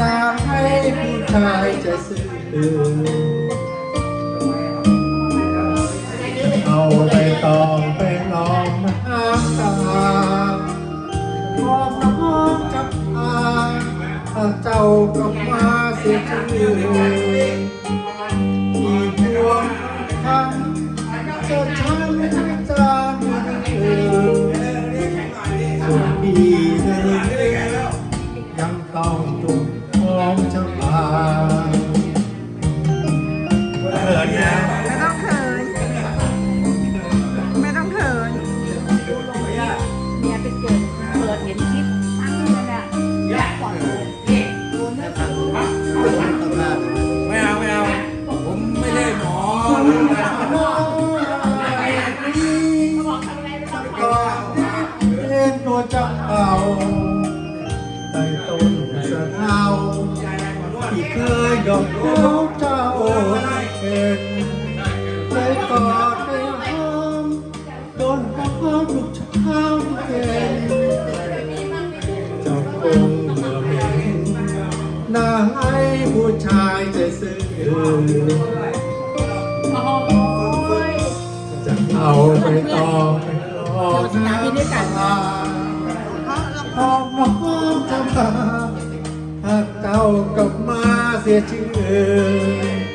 นาให้ผู้ชายใจะซื้อเอาไปตองไปลองน้ำตาพอน้องจับพาเจ้ากลับมาเสียชื่อที่พวงคำจะช้ำจางเออส่วนดีนะยั นนะไม่ต้องเขิน ไม่ต้องเขิน เนี่ยไปเกิดเปิดเห็นคลิปตั้งเลยน่ะอยากปล่อยเลยโดนไม่ถึงไม่เอาไม่เอา ผมไม่ได้หมอก็เล่นตัวจับเอาใต้ต้นสะเทาที่เคยดอกเท้าเจ้า เห็นได้กอดได้หอมโดนพ่อทุกช้าเย็นเจ้าคงเมื่อเห็นน่าให้ผู้ชายใจซื่อจะเอาไปต่อไปรอน้ำตาพอมอจะมาถ้าเจ้ากลับมาเสียชื่อ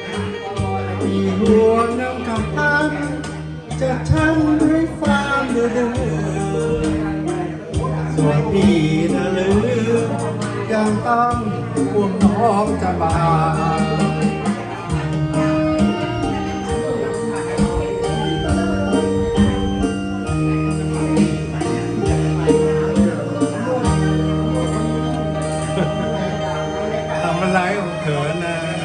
จะช้ำด้วยความเดือดส่วนพี่นะหรือยังต้องห่วงน้องจะบาทำอะไรของเขินนะ